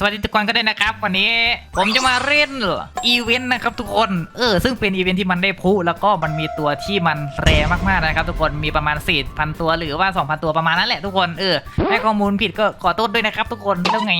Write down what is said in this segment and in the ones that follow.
สวัสดีทุกคนก็ได้นะครับ วันนี้ผมจะมาเล่นอีเวนต์นะครับทุกคนเออซึ่งเป็นอีเวนต์ที่มันได้พุแล้วก็มันมีตัวที่มันแรงมากๆนะครับ ทุกคนมีประมาณ 4,000 ตัวหรือว่า 2,000 ตัวประมาณนั้นแหละทุกคนเออให้ข้อมูลผิดก็ขอโทษด้วยนะครับทุกคนแล้วไง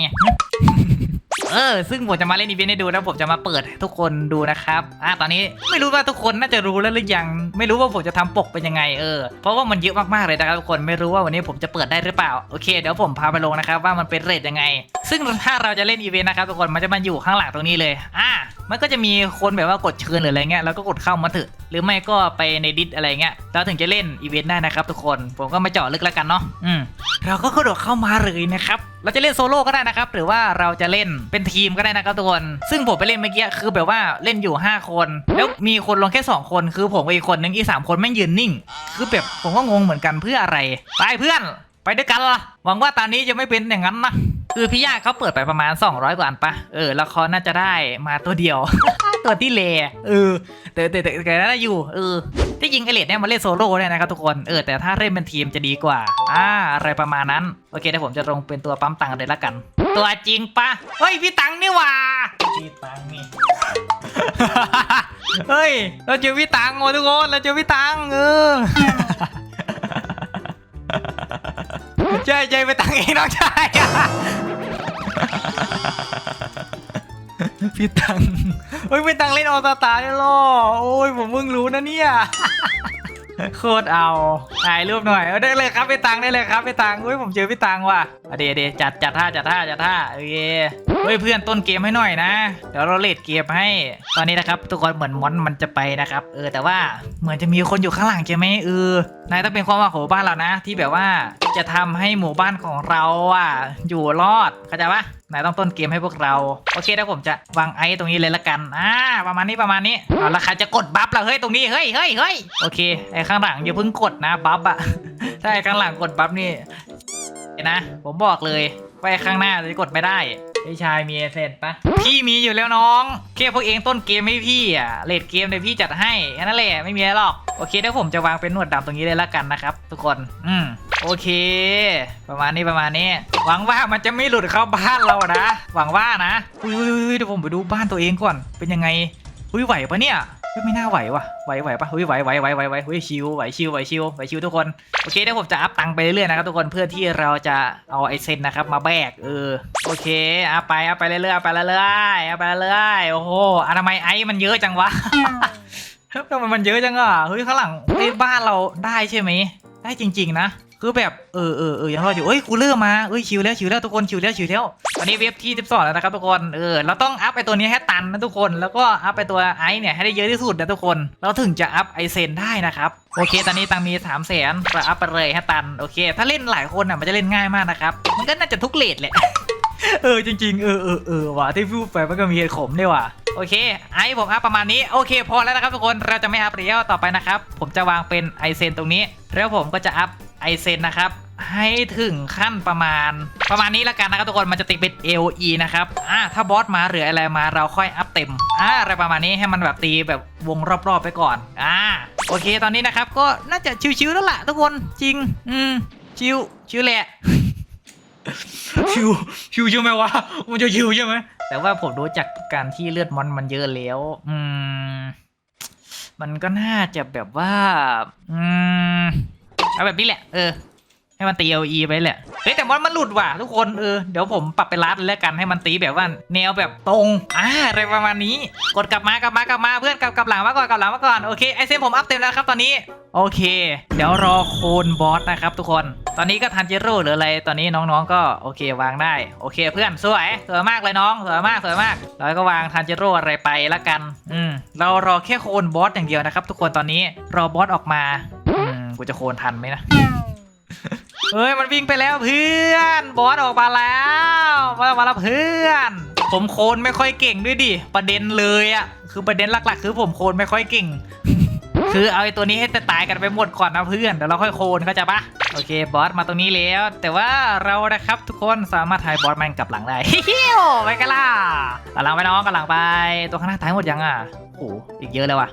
เออซึ่งผมจะมาเล่นอีเวนต์ให้ดูแล้วผมจะมาเปิดให้ทุกคนดูนะครับอ่าตอนนี้ไม่รู้ว่าทุกคนน่าจะรู้แล้วหรือยัง ไม่รู้ว่าผมจะทำปกเป็นยังไงเออเพราะว่ามันเยอะมากๆเลยนะครับทุกคนไม่รู้ว่าวันนี้ผมจะเปิดได้หรือเปล่าโอเค เดี๋ยวผมพาไปลงนะครับว่ามันเป็นเรทยังไง ซึ่งถ้าเราจะเล่นอีเวนต์นะครับทุกคนมันจะมาอยู่ข้างหลังตรงนี้เลยอ่ามันก็จะมีคนแบบว่ากดเชิญหรืออะไรเงี้ยแล้วก็กดเข้ามาเถอะ หรือไม่ก็ไปในดิสอะไรเงี้ยเราถึงจะเล่นอีเวนต์ได้นะครับทุกคนผมก็มาเจาะลึกแล้วกันเนาะอืมเราก็กระโดดเข้ามาเลยนะครับเราจะเล่นโซโล่ก็ได้นะครับ หรือว่าเราจะเล่นเป็นทีมก็ได้นะครับทุกคน ซึ่งผมไปเล่นเมื่อกี้คือแบบว่าเล่นอยู่ 5 คน แล้วมีคนลงแค่ 2 คนคือผมกับอีกคนนึงอีก3คนแม่ยืนนิ่ง คือแบบผมก็งงเหมือนกันเพื่ออะไรไปเพื่อนไปด้วยกันละหวังว่าตอนนี้จะไม่เป็นอย่างนั้นนะคือพี่ยาเขาเปิดไปประมาณ 200 กว่าอันปะเออแล้วเขาน่าจะได้มาตัวเดียว ตัวที่เลเออแต่แต่แต่แต่น่าอยู่เออที่จริงไอเลดเนี่ยมาเล่นโซโล่ได้นะครับทุกคนเออแต่ถ้าเล่นเป็นทีมจะดีกว่าอ่าอะไรประมาณนั้นโอเคเดี๋ยวผมจะลงเป็นตัวปั๊มตังค์เลยละกัน ตัวจริงปะเฮ้ยพี่ตังค์นี่หว่าพี่ตังค์นี่เฮ้ยเราเจอพี่ตังค์โอ้ทุกคนเราเจอพี่ตังค์เออใช่ใช่ไปตังค์เองน้องชาย พี่ตังเฮ้ยพี่ตังเล่นออสตาร์ได้หรอโอ้ยผมเพิ่งรู้นะเนี่ยโคตรเอาถ่ายรูปหน่อยเอาได้เลยครับพี่ตังได้เลยครับพี่ตังเฮ้ยผมเจอพี่ตังว่ะเดี๋ยวเดจัดจัดท่าจัดท่าจัดท่าโอเคเฮ้ยเพื่อนต้นเกมให้หน่อยนะเดี๋ยวเราเลดเกมให้ตอนนี้นะครับทุกคนเหมือนมอนมันจะไปนะครับ เออแต่ว่าเหมือนจะมีคนอยู่ข้างหลังใช่ไหมเออนายต้องเป็นความหวังของบ้านเรานะ ที่แบบว่าจะทำให้หมู่บ้านของเราอะอยู่รอดเข้าใจปะ นายต้องต้นเกมให้พวกเรา โอเคเดี๋ยวผมจะวางไอ้ตรงนี้เลยละกัน อ่า ประมาณนี้ประมาณนี้เอาละใครจะกดบัฟละเฮ้ยตรงนี้ เฮ้ยเฮ้ยเฮ้ยโอเค ไอ้ข้างหลังอย่าเพิ่งกดนะบัฟอะถ้าไอ้ข้างหลังกดบัฟนี่นะ ผมบอกเลยว่าไอ้ข้างหน้าจะกดไม่ได้พี่ชายมีเซนปะพี่มีอยู่แล้วน้องแค่พวกเองต้นเกมให้พี่อะเลดเกมเดี๋ยวพี่จัดให้แค่นั้นแหละไม่มีอะไรหรอก โอเคเดี๋ยวผมจะวางเป็นหนวดดำตรงนี้เลยละกันนะครับ ทุกคน อืม โอเค ประมาณนี้ประมาณนี้ หวังว่ามันจะไม่หลุดเข้าบ้านเรานะ หวังว่านะอุ้ยเดี๋ยวผมไปดูบ้านตัวเองก่อน เป็นยังไงอุ้ยไหวปะเนี่ยไม่น่าไหวว่ะไหวไหวปะเฮ้ยไหวไหวไหวไหวไหวเฮ้ยชิวไหวชิวไหวชิวไหวชิวทุกคนโอเคเดี๋ยวผมจะอัพตังค์ไปเรื่อยๆนะครับทุกคนเพื่อที่เราจะเอาไอเซนนะครับมาแบกเออโอเคอัพไปอัพไปเรื่อยๆอัพไปเรื่อยๆอัพไปเรื่อยๆโอ้โหอะทำไมไอมันเยอะจังวะทำไมมันเยอะจังอะเฮ้ยข้างหลังไอ้บ้านเราได้ใช่ไหมได้จริง ๆ นะ คือแบบเออเออเออยังรอดอยู่เอ้ยกูเริ่มมาเอ้ยชิวแล้วชิวแล้วทุกคนชิวแล้วชิวแล้ววันนี้เว็บที่12แล้วนะครับทุกคนเออเราต้องอัพไอตัวนี้ให้ตันนะทุกคนแล้วก็อัพไอตัวไอเนี่ยให้ได้เยอะที่สุดนะทุกคน เราถึงจะอัพไอเซนได้นะครับโอเค ตอนนี้ตังมี3 0 0แสนก็อัพไปเลยให้ตันโอเค ถ้าเล่นหลายคนอะมันจะเล่นง่ายมากนะครับมันก็น่าจะทุกเลทแหละเออจริงๆเออเออเออว่ะที่พูดไปมันก็มีเหตุขมด้วยว่ะโอเคไอผมอัพประมาณนี้โอเคพอแล้วนะครับทุกคนเราจะไม่อัพแล้วต่อไปนะครับผมจะวางเป็นไอเซนตรงนี้แล้วผมก็จะอัพ ไอเซนนะครับให้ถึงขั้นประมาณ ประมาณนี้แล้วกันนะครับทุกคนมันจะติดเป็น LE นะครับอ่าถ้าบอสมาหรืออะไรมาเราค่อยอัพเต็มอ่าอะไรประมาณนี้ให้มันแบบตีแบบวงรอบๆไปก่อนอ่าโอเคตอนนี้นะครับก็น่าจะชิวๆแล้วล่ะทุกคนจริง อืมชิวชิวแหละชิวชิวใช่ไหมวะมันจะชิวใช่ไหมแต่ว่าผมรู้จักการที่เลือดมอนมันเยอะแล้ว อืม มันก็น่าจะแบบว่า อืม เอาแบบนี้แหละ เออ ให้มันตีเอลีไปแหละ เฮ้ยแต่มอนมันหลุดว่ะทุกคน เออ เดี๋ยวผมปรับไปรัดแล้วกันให้มันตีแบบว่าแนวแบบตรง อ่าอะไรประมาณนี้ กดกลับมากลับมากลับมาเพื่อนกลับกลับหลังมาก่อนกลับหลังมาก่อน โอเคไอเซมผมอัพเต็มแล้วครับตอนนี้ โอเค เดี๋ยวรอโคนบอสนะครับทุกคน ตอนนี้ก็ทันเจโร่หรืออะไร ตอนนี้น้องๆก็โอเควางได้ โอเค เพื่อนสวย สวยมากเลยน้อง สวยมาก สวยมาก แล้วก็วางทันเจโร่อะไรไปละกัน อืม เรารอแค่โคนบอสอย่างเดียวนะครับ ทุกคนตอนนี้ รอบอสออกมา กูจะโคนทันไหมนะ เฮ้ย มันวิ่งไปแล้วเพื่อน บอสออกมาแล้วบอสออกมาแล้วเพื่อน ผมโคนไม่ค่อยเก่งด้วยดิ ประเด็นเลยอะคือประเด็นหลัก ๆ คือผมโคนไม่ค่อยเก่ง คือเอาไอ้ตัวนี้ให้ตายกันไปหมดก่อนนะเพื่อน เดี๋ยวเราค่อยโคนเข้าใจปะโอเค บอสมาตรงนี้แล้ว แต่ว่าเรานะครับทุกคนสามารถถ่ายบอสมันกลับหลังได้ฮิวไปกันล่ะหลังไปน้องกลับหลังไป ตัวข้างหน้าตายหมดยังอะ หอีกเยอะเลยว่ะ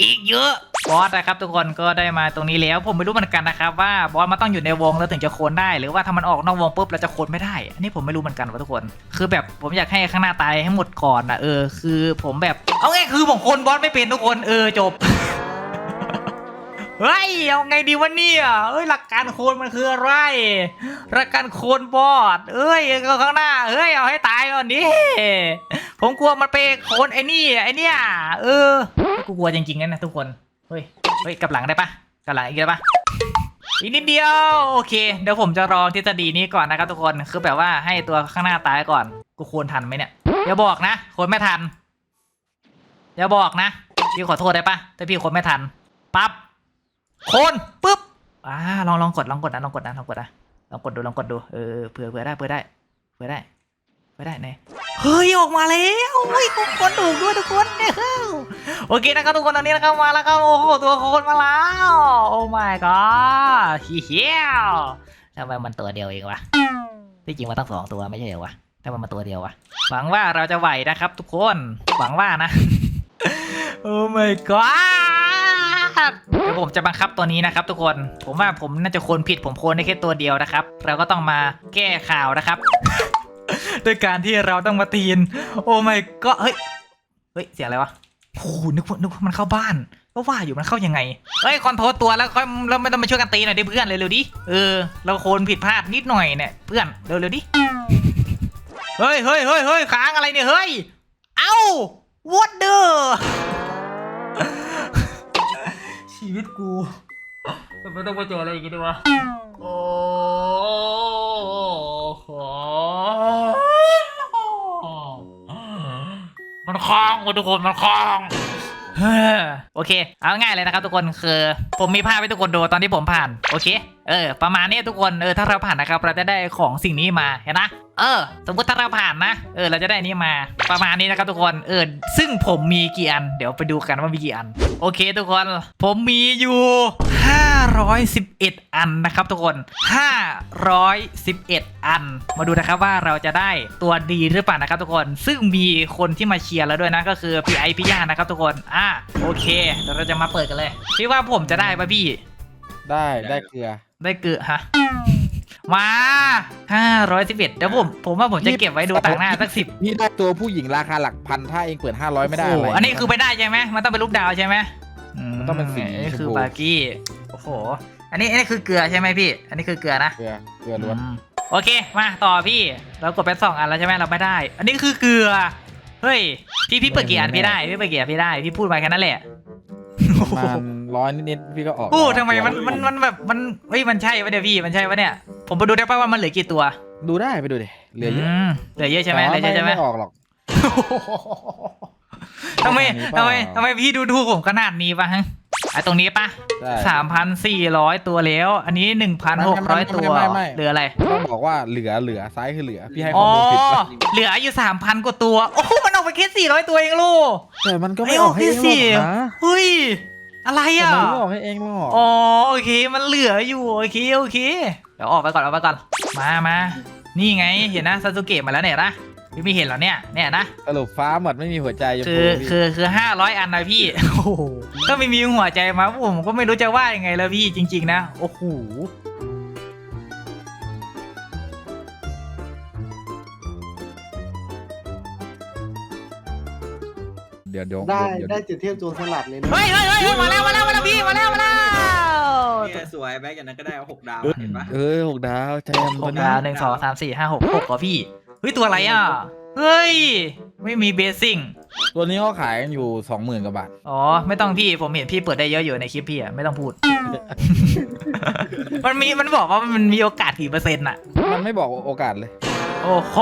อีกเยอะ บอสนะครับทุกคนก็ได้มาตรงนี้แล้ว ผมไม่รู้เหมือนกันนะครับว่าบอสมันต้องอยู่ในวงแล้วถึงจะโคนได้ หรือว่าถ้ามันออกนอกวงปุ๊บเราจะโคนไม่ได้ อันนี้ผมไม่รู้เหมือนกันว่าทุกคน คือแบบผมอยากให้ข้างหน้าตายให้หมดก่อนอนะเออคือผมแบบเอาไงคือผมโคนบอสไม่เป็นทุกคนเออจบเฮ้ยเอาไงดีวะเนี่ยเอ้ยหลักการโคนมันคืออะไร หลักการโคนบอดเอ้ยข้างหน้าเอ้ยเอาให้ตายก่อนดิ ผมกลัวมันไปโคนไอ้นี่ไอ้เนี่ยเออกูกลัวจริงๆนะนะทุกคนเฮ้ยเฮ้ยกลับหลังได้ปะกลับหลังอีกได้ปะอีกนิดเดียวโอเคเดี๋ยวผมจะลองทฤษฎีนี้ก่อนนะครับทุกคนคือแบบว่าให้ตัวข้างหน้าตายก่อนกูโคนทันไหมเนี่ยอย่าบอกนะโคนไม่ทันอย่าบอกนะพี่ขอโทษได้ปะถ้าพี่โคนไม่ทันปั๊บโคนปุ๊บอ่าลองลองกดลองกดนะลองกดนะลองกดนะลองกดดูลองกดดูเออเผื่อเผื่อได้เผื่อได้เผื่อได้ เผื่ได้เน่เฮ้ยออกมาแล้วเฮ้ยทุกคนถูกด้วยทุกคนเนี่ยโอเคนะครับทุกคนตอนนี้นะครับมาแล้วครับโอ้โหตัวโคนมาแล้วโอ้ my god เฮียวทำไมมันตัวเดียวเองวะที่จริงมันตั้งสองตัวไม่ใช่เหรอวะทำไมมันตัวเดียววะหวังว่าเราจะไหวนะครับ ทุกคนหวังว่านะโอ้ my god เดี๋ยวผมจะบังคับตัวนี้นะครับ ทุกคนผมว่าผมน่าจะโคนผิดผมโคนได้แค่ตัวเดียวนะครับ เราก็ต้องมาแก้ข่าวนะครับ ด้วยการที่เราต้องมาตีน โอ้ my god เฮ้ยเฮ้ยเสียงอะไรวะโอ้นึกว่านึกว่ามันเข้าบ้านก็ว่าอยู่มันเข้ายังไงเฮ้ยคอนโทรตัวแล้วค่อยเราไม่ต้องมาช่วยกันตีหน่อยดิเพื่อนเร็วๆดิเออเราโคนผิดพลาดนิดหน่อยเนี่ยเพื่อนเร็วๆดิเฮ้ยเฮ้ยเฮ้ยเฮ้ยค้างอะไรเนี่ยเฮ้ยเอ้า what the ชีวิตกูทำไมต้องมาเจออะไรอย่างงี้ด้วยวะโอ้โห มันคล้องทุกคนมันคล้องเฮ้อโอเค เอาง่ายเลยนะครับทุกคนคือผมมีภาพให้ทุกคนดูตอนที่ผมผ่าน โอเค เออ ประมาณนี้ทุกคนเออถ้าเราผ่านนะครับเราจะได้ของสิ่งนี้มาเห็นนะเออ สมมติถ้าเราผ่านนะเออเราจะได้นนี้มาประมาณนี้นะครับทุกคนเออซึ่งผมมีกี่อัน เดี๋ยวไปดูกันว่ามีกี่อัน โอเค ทุกคน ผมมีอยู่ 511 อันนะครับทุกคน 511 อัน มาดูนะครับว่าเราจะได้ตัวดีหรือเปล่านะครับทุกคน ซึ่งมีคนที่มาเชียร์แล้วด้วยนะก็คือพี่ไอพี่ย่านะครับทุกคน อะโอเคเดี๋ยวเราจะมาเปิดกันเลย พี่ว่าผมจะได้ปะพี่ ได้ได้เกลือ ได้เกือฮะ มา 511 เดี๋ยวผม ผมว่าผมจะเก็บไว้ดูต่างหน้าสักสิบพี่ได้ตัวผู้หญิงราคาหลักพันถ้าเองเปิด 500 ไม่ได้โอ้อะไรโหอันนี้คือไปได้ใช่ไหมมันต้องเป็นรูปดาวใช่ไหมมันต้องเป็นสีอันนี้ชมพูคือบาร์กี้ โอ้โห อันนี้อันนี้คือเกลือใช่ไหมพี่ อันนี้คือเกลือนะ เกลือ เกลือล้วนอืมโอเค มาต่อพี่ เรากดไปสองอันแล้วใช่ไหมเราไม่ได้ อันนี้คือเกลือ เฮ้ย พี่พี่เปิดกี่อันพี่ได้ พี่เปิดกี่อันพี่ได้ พี่พูดมาแค่นั้นแหละประมาณร้อยนิดๆพี่ก็ออกโอ้ทำไมมันมันมันแบบมันเฮ้ยมันใช่ปะเนี่ยพี่มันใช่ปะเนี่ย ผมไปดูได้ป่ะว่ามันเหลือกี่ตัว ดูได้ไปดูดิ เหลือเยอะมเหลือเยอะใช่ไหมเหลือเยอะใช่ไหมไม่ออกหรอกทำไมประมาณนี้ทำไมเปล่าทำไมพี่ดูดูผมขนาดนี้ปะฮะ ไอตรงนี้ปะใช่สามพันสี่ร้อยตัวแล้ว อันนี้หนึ่งพันหกร้อยตัวไม่ไม่ไม่ เหลืออะไร ต้องบอกว่าเหลือเหลือซ้ายคือเหลือ พี่ให้ข้อ๋ออมูลผิดปะเหลืออยู่สามพันกว่าตัว โอ้โหมันออกไปแค่สี่ร้อยตัวเองลูกแต่มันก็ไม่ไอ้ออออกกให้แค่เองสี่หรอกนะเฮ้ย อะไรแต่อะ มันไม่ออกให้เองหรอกอ๋อโอเคมันเหลืออยู่โอเคโอเค เดี๋ยวออกไปก่อนออกไปก่อน มามานี่ไงเห็นนะซาสุเกะมาแล้วเนี่ยนะ พี่ไม่เห็นเหรอเนี่ย เนี่ยนะ สรุปฟ้าหมดไม่มีหัวใจยังคือคือคือห้าร้อยอันนะพี่ โอ้โหถ้าไม่มีหัวใจมาผมก็ไม่รู้จะว่ายังไงแล้วพี่จริง ๆ นะ โอ้โหเดี๋ยวเดี๋ยวได้เดี๋ยวได้จุดเทียบโจรสลัดเลยนะ เฮ้ยเฮ้ยเฮ้ยเฮ้ยมาแล้วมาแล้วมาแล้วพี่มาแล้วมาแล้วเนี่ยสวยแบ็กอย่างนั้นก็ได้เอาหกดาวเห็นปะ เออหกดาวใจเย็นหกดาวหนึ่งสองสามสี่ห้าหกหกเหรอพี่เฮ้ย ตัวอะไรอะ เฮ้ย ไม่มีเบสซิ่งตัวนี้เขาขายกันอยู่สองหมื่นกว่าบาท อ๋อ ไม่ต้องพี่ผมเห็นพี่เปิดได้เยอะอยู่ในคลิปพี่อะ ไม่ต้องพูด มันมีมันบอกว่ามันมีโอกาสกี่เปอร์เซ็นต์อะ มันไม่บอกโอกาสเลย โอ้โห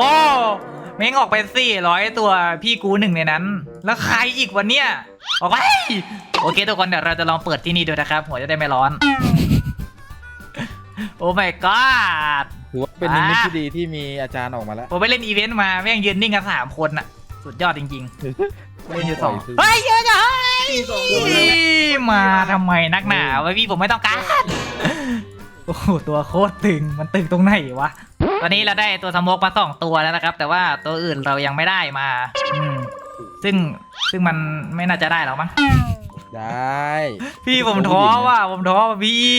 แม่งออกไปสี่ร้อยตัวพี่กูหนึ่งในนั้น แล้วใครอีกวันเนี้ยออกไปโอเคทุกคนเดี๋ยวเราจะลองเปิดที่นี่ดูนะครับ หัวจะได้ไม่ร้อน โอ้ my god ถือว่า เป็นนิมิตอ่าที่ดีที่มีอาจารย์ออกมาแล้วผมไปเล่นอีเวนต์มาแม่งยืนนิ่งกันสามคนอะสุดยอดจริงๆเล่นอยู่สองปล่อยซื้อเฮ้ยเยอะจังเฮ้ยมีสองตัวเลยมาทำไมนักหนาวะพี่ผมไม่ต้องการโอ้โหตัวโคตรตึงมันตึงตรงไหนวะตอนนี้เราได้ตัวสโมกมาสองตัวแล้วนะครับ แต่ว่าตัวอื่นเรายังไม่ได้มาอืมซึ่งซึ่งมันไม่น่าจะได้หรอกมั้งได้ พี่ผมท้อว่ะผมท้อว่ะพี่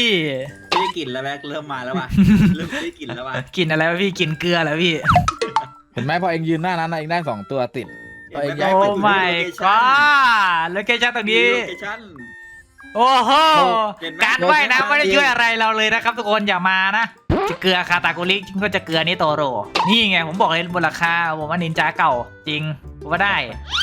ไม่ได้ กลิ่นแล้วแบ็คเริ่มมาแล้วว่ะเริ่มได้กลิ่นแล้วว่ะกินอะไรวะพี่กินเกลือเหรอพี่ เห็นไหมพอเองยืนหน้านั้นนะเองได้สองตัวติดเห็นไหมโอ้โอ้แบ็คไปไม่ถึงก็แล้วแกจะตรงมีนี้โลเคชั่น โอ้โหเห็นไหม การว่ายน้ำไม่ได้ช่วยอะไรเราเลยนะครับทุกคนอย่ามานะจะเกลือคาตาโกริก็จะเกลือนี่โตโร นี่ไงผมบอกเลยบนราคาผมว่านินจาเก่าจริงผม ว่าได้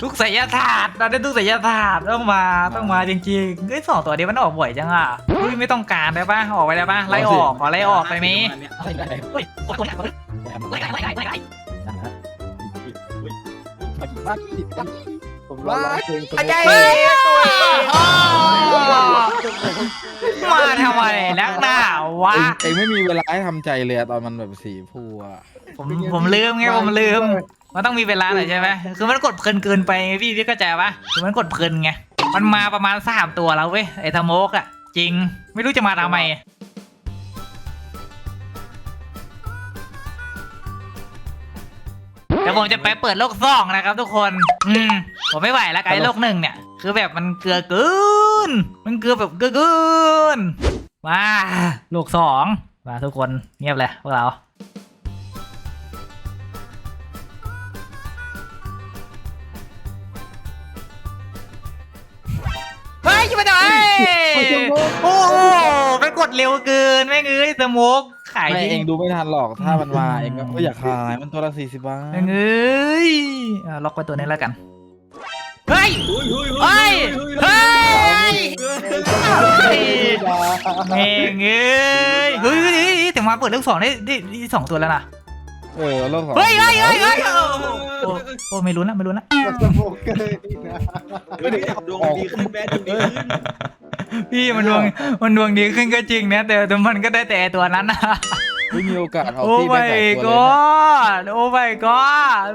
ทุกสายศาสตร์เราได้ทุกสายศาสตร์ต้องมาต้องมาจริงๆเฮ้ยสองตัวนี้มันออกบ่อยจังอะเฮ้ยไม่ต้องการได้ปะออกไปได้ปะไล่ออกขอไล่ออกไปไหมไม่ได้เฮ้ยโอ้โหไล่ไล่ไล่ไล่ไล่ผมรอร้องเพลงอาจารย์มาทำไมนักหนาวะเองเองไม่มีเวลาให้ทำใจเลยอะตอนมันแบบสีพูอะผมผมลืมไงผมลืม มันต้องมีเวลาหน่อยใช่ไหมคือมันกดเพลินเกินไปไงพี่พี่เข้าใจปะคือมันกดเพลินไง มันมาประมาณสามตัวแล้วเว้ยไอ้ทโมกอะจริง ไม่รู้จะมาทำไมเดี๋ยวผมจะไปเปิดโลกสองนะครับทุกคน อืม ผมไม่ไหวแล้วกับไอ้โลกหนึ่งเนี่ย คือแบบมันเกลือเกิน มันเกลือแบบเกลือเกินมาโลกสองมาทุกคนเงียบเลยพวกเรา โอ้โหมันกดเร็วเกินแม่งเอ้ยสโมกขายไม่ดีเองดูไม่ทันหรอกถ้ามันมาเองก็อยากขายมันตัวละสี่สิบบาทแม่งเอ้ยอะล็อกไปตัวนี้แล้วกัน เฮ้ยอุ้ยอุ้ย เฮ้ย เฮ้ย เฮ้ยแม่งเอ้ย เฮ้ยเฮ้ยเฮ้ยแต่มาเปิดเรื่องสองได้ได้ได้สองตัวแล้วนะ เออโลกสองเฮ้ยเฮ้ยเฮ้ยเฮ้ยโอ้โอ้โอ้ไม่รู้นะไม่รู้นะมันจะโมกเกยนะเฮ้ยดวงดีขึ้นแบ็คดวงดีขึ้นพี่มันดวงมันดวงดีขึ้นก็จริงนะแต่แต่มันก็ได้แต่ตัวนั้นนะไม่มีโอกาสเอาโอ้ที่ไปไม่ใส่ตัวเลยก็นะโอ้ไม่ก็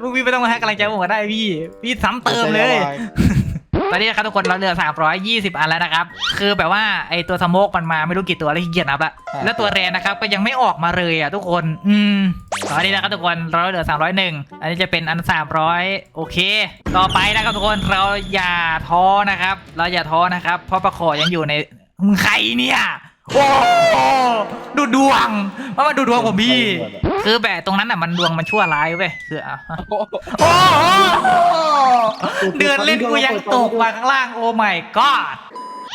พวกพี่ไม่ต้องมาให้กำลังใจผมก็ได้พี่ พี่ซ้ำเติมเลย ตอนนี้นะครับทุกคนเราเหลือ 320 อันแล้วนะครับ คือแบบว่าไอตัวสโมกมันมาไม่รู้กี่ตัวแล้วขี้เกียจนับละอ่าแล้วตัวแรนนะครับก็ยังไม่ออกมาเลยอะทุกคน อืม ตอนนี้นะครับทุกคนเราเหลือ 301 อันนี้จะเป็นอัน 300 โอเค ต่อไปนะครับทุกคนเราอย่าท้อนะครับ เราอย่าท้อนะครับ เพราะประคอยังอยู่ในมึงใครเนี่ยโอ้ดูดวงมามาดูดวงผมพี่ คือแบบตรงนั้นอะมันดวงมันชั่วร้ายเว้ยคืออะโอ้โหโอ้โหเดือนเล่นกูยังตกมาข้างล่างโอ้ my god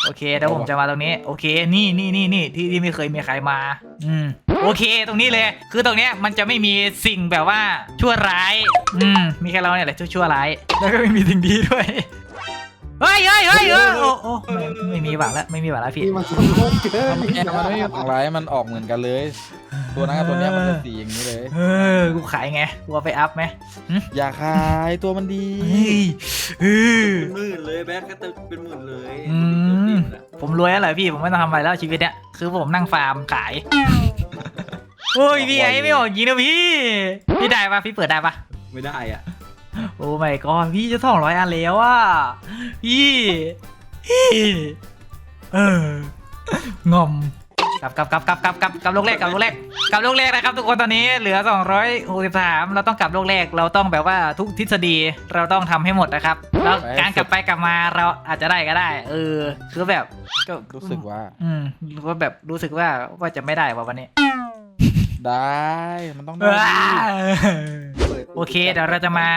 โอเคเดี๋ยวผมจะมาตรงนี้ โอเค นี่นี่นี่นี่ที่ที่ไม่เคยมีใครมา อืม โอเค ตรงนี้เลย คือตรงเนี้ยมันจะไม่มีสิ่งแบบว่าชั่วร้าย อืม มีแค่เราเนี่ยแหละชั่วชั่วร้าย แล้วก็ไม่มีสิ่งดีด้วย เฮ้ยเฮ้ยเฮ้ยเฮ้ยโอ้โอ้ไม่ไม่มีหวังแล้วไม่มีหวังแล้วพี่ นี่มันจะโมกเกยแอร์มันไม่มีฝั่งร้ายมันออกเหมือนกันเลย ตัวนั้นกับตัวเนี้ยมันเป็นสีอย่างนี้เลย เออกูขายไงกูเอาไปอัพไหมอย่าขายตัวมันดีเฮ้ยเออเป็นหมื่นเลยแบ็คก็เป็นหมื่นเลยอืมผมรวยแล้วเหรอพี่ผมไม่ต้องทำอะไรแล้วชีวิตเนี้ยคือผมนั่งฟาร์มขายโอ้ยพี่ไอ้ไม่ออกจริงนะพี่พี่ได้ปะพี่เปิดได้ปะไม่ได้อะ โอ้ไม่ก็พี่จะสองร้อยอันแล้วอะพี่พี่เอองอมกลับกลับกลับกลับกลับกลับกลับโลกแรกกลับโลกแรกกลับโลกแรกนะครับ ทุกคนตอนนี้เหลือ 263 เราต้องกลับโลกแรกเราต้องแบบว่าทุกทฤษฎีเราต้องทำให้หมดนะครับแล้วการกลับไปกลับมาเราอาจจะได้ก็ได้ เออ คือแบบก็รู้สึกว่า อืมก็แบบรู้สึกว่าว่าจะไม่ได้ว่ะวันนี้ ได้มันต้องได้ดิ โอเคเดี๋ยวเราจะมา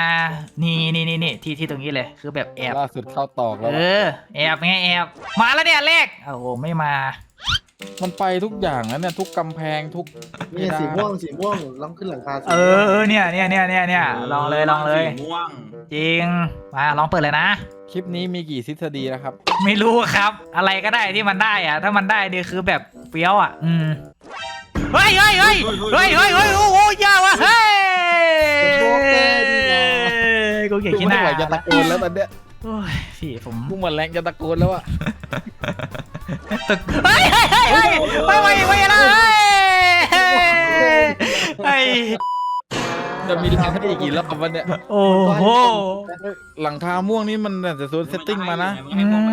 นี่นี่นี่นี่ที่ที่ตรงนี้เลย คือแบบแอบ ล่าสุดเข้าตอกแล้วเออ แอบไงแอบ มาแล้วเนี่ยเลขโอ้โหไม่มา มันไปทุกอย่างแล้วเนี่ยทุกกำแพงทุกนี่สีม่วงสีม่วงลองขึ้นหลังคาสีเออเออเนี่ยเนี่ยเนี่ยเนี่ยเนี่ยลองเลยลองเลย สีม่วงจริง มาลองเปิดเลยนะ คลิปนี้มีกี่ทฤษฎีนะครับ ไม่รู้ครับ อะไรก็ได้ที่มันได้อะถ้ามันได้เนี่ยคือแบบเฟี้ยวอะ อืม เฮ้ยเฮ้ยเฮ้ยเฮ้ยเฮ้ยเฮ้ยโอ้โหยาวอะเฮ้ย กูเกลียดกูขี้หไม่น้าไหวจะตะโกนแล้วตอนเนี้ยโอ้ยพี่ผมกูเหมือนแรงจะตะโกนแล้วอะตึกเฮ้ยเฮ้ยเฮ้ยเฮ้ยไม่ไม่ไม่นะเฮ้ยเฮ้ยจะมีแรงให้อีกกี่รอบวันเนี้ยโอ้โหหลังคาม่วงนี่มันแต่จะโซนเซตติ้งมานะนให้บอกมาอยู่นะ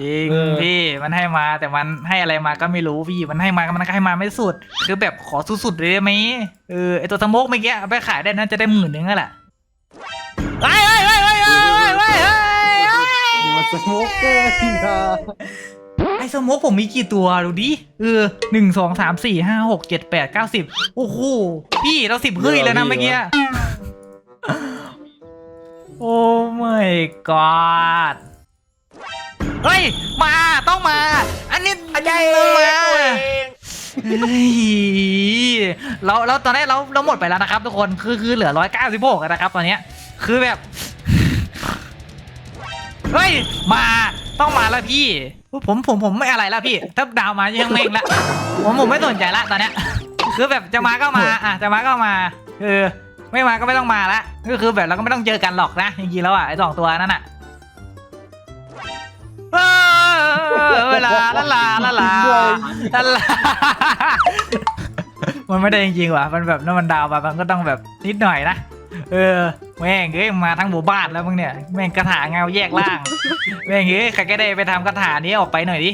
จริงเออ พี่มันให้มาแต่มันให้อะไรมาก็ไม่รู้พี่มันให้มามันก็ให้มาไม่สุด คือแบบขอสุดๆเลยได้ไหมเออไอตัวสโมกเมื่อกี้เอาไปขายได้น่าจะได้หมื่นนึงนั่นแหละเฮ้ยเฮ้ยเฮ้ยเฮ้ยเฮ้ยเฮ้ยสโมกเกอร์นี่นะไอ้สโมกผมมีกี่ตัวดูดิเออหนึ่งสองสามสี่ห้าหกเจ็ดแปดเก้าสิบโอ้โหพี่เราสิบเฮ้ยแล้วนะเมื่อกี้โอ้ my god เฮ้ย มาต้องมา อันนี้ต้องมาเฮ้ยเราเราตอนนี้เราเราหมดไปแล้วนะครับ ทุกคนคือคือเหลือร้อยเก้าสิบหกนะครับ ตอนเนี้ยคือแบบเฮ้ยมาต้องมาแล้วพี่ ผมผมผมไม่อะไรแล้วพี่ ถ้าดาวมายังเม่งละผมผมไม่สนใจละตอนเนี้ยคือแบบจะมาก็มาอะจะมาก็มาเออไม่มาก็ไม่ต้องมาละก็คือแบบเราก็ไม่ต้องเจอกันหรอกนะจริงๆแล้วอะไอ้สองตัวนั่นอะ เออเวลาละลาละลาละลามันไม่ได้จริงๆว่ะ มันแบบนั่นมันดาวมามันก็ต้องแบบนิดหน่อยนะ เออ แม่งเอ้ยมาทั้งหมู่บ้านแล้วมึงเนี่ย แม่งกระถางเงาแยกล่าง แม่งเอ้ยใครก็ได้ไปทำกระถางนี้ออกไปหน่อยดิ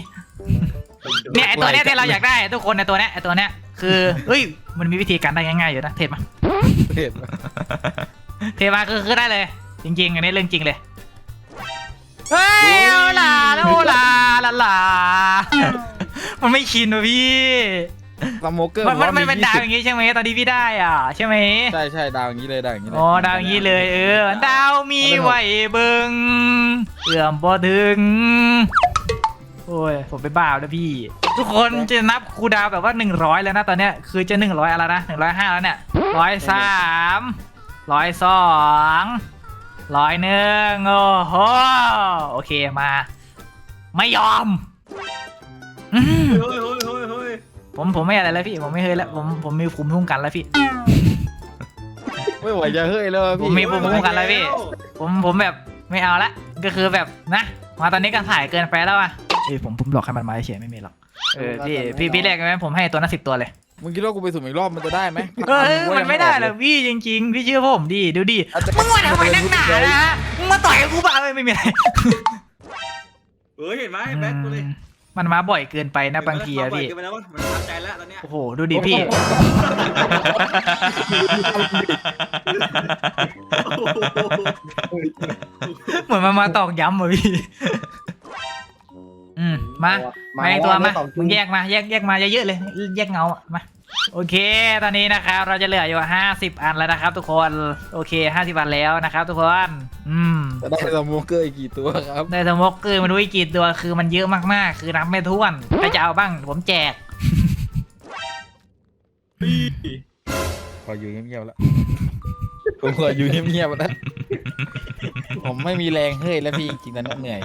เนี่ยไอตัวเนี้ยที่เราอยากได้ทุกคนไอตัวเนี้ยไอตัวเนี้ยคือเฮ้ย มันมีวิธีการได้ง่ายๆอยู่นะ เทปมาเห็นเทมาคือคือได้เลย จริงๆ อันนี้เรื่องจริงเลย เฮ้ยเอาล่ะโอ้ล่ะละล่ะมันไม่ชินว่ะพี่สโมเกอร์มันมันมันผเป็นดาวอย่างงี้ใช่ไหมตอนที่พี่ได้อะใช่ไหมใช่ใช่ดาวอย่างนี้เลยดาวอย่างนี้เลยอ๋อดาวอย่างงี้เลยเออดาวมีไว้เบิงเอื้อมบ่ถึงโอ้ยผมไปบ้าแล้วพี่ ทุกคนจะนับครูดาวแบบว่า 100 แล้วนะตอนเนี้ยคือจะ 100 อะไรนะ 105 แล้วเนี่ยร้อยสามร้อยสอง ร้อยหนึ่งโอ้โหโอเคมา ไม่ยอมอืมเฮ้ยเฮ้ยเฮ้ยเฮ้ยผมผมไม่อะไรแล้วพี่ผมไม่เฮ้ยแล้วผมผมมีภูมิคุ้มกันแล้วพี่ ไม่ไหวจะเฮ้ยแล้วอะผมพี่มีภูมิคุ้มกันแล้วพี่ ผมผมแบบไม่เอาละก็คือแบบนะ มาตอนนี้ก็ถ่ายเกินไปแล้วอะเอ้ยผมผมหลอกให้มันมาเฉยๆไม่มีหรอกเออพี่พี่พี่แรกไหมผมให้ตัวละสิบตัวเลย มึงคิดว่ากูไปสุ่มอีกรอบมันจะได้ไหมเออมันไม่ได้หรอกพี่จริง ๆ พี่เชื่อผมดิดูดิมึงมาทำไมนักหนานะฮะมึงมาต่อยกับกูบ้าเลยไม่มีอะไรเฮ้ยเห็นไหมแบ็คกูเลยมันมาบ่อยเกินไปนะบางทีอะพี่เกินไปแล้ววะมันทับใจแล้วตอนเนี้ยโอ้โหดูดิพี่เหมือนมันมาตอกย้ำอะพี่ อืมมามาอีกตัวมาสองมึงแยกมาแยกแยกมาเยอะๆเลย แยกเงาอะมาโอเค ตอนนี้นะครับ เราจะเหลืออยู่ห้าสิบอันแล้วนะครับ ทุกคน โอเคห้าสิบอันแล้วนะครับ ทุกคน อืมจะได้สโมเกอร์อีกกี่ตัวครับในสมกคือมันรู้อีกกี่ตัว คือมันเยอะมากๆ คือนับไม่ถ้วน ใครจะเอาบ้าง ผมแจกขออยู่เงียบๆแล้ว ผมขออยู่เงียบๆแล้ว ผมไม่มีแรงเฮ้ยแล้วพี่จริงๆตอนนี้เหนื่อย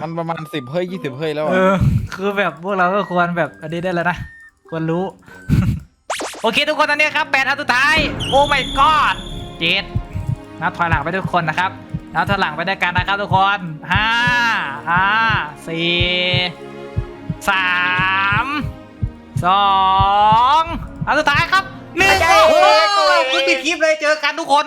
มันประมาณสิบเฮ้ยยี่สิบเฮ้ยแล้วเออะอ คือแบบพวกเราก็ควรแบบอันนี้ได้แล้วนะ ควรรู้ โอเคทุกคนตอนนี้ครับแปดอันสุดท้าย โอ้ my god เจ็ดนับถอยหลังไปทุกคนนะครับ นับถอยหลังไปด้วยกันนะครับทุกคนห้าห้าสี่สามสองอันสุดท้ายครับหนึ่งโอ้โหคุณปิดคลิปเลยเจอกันทุกคน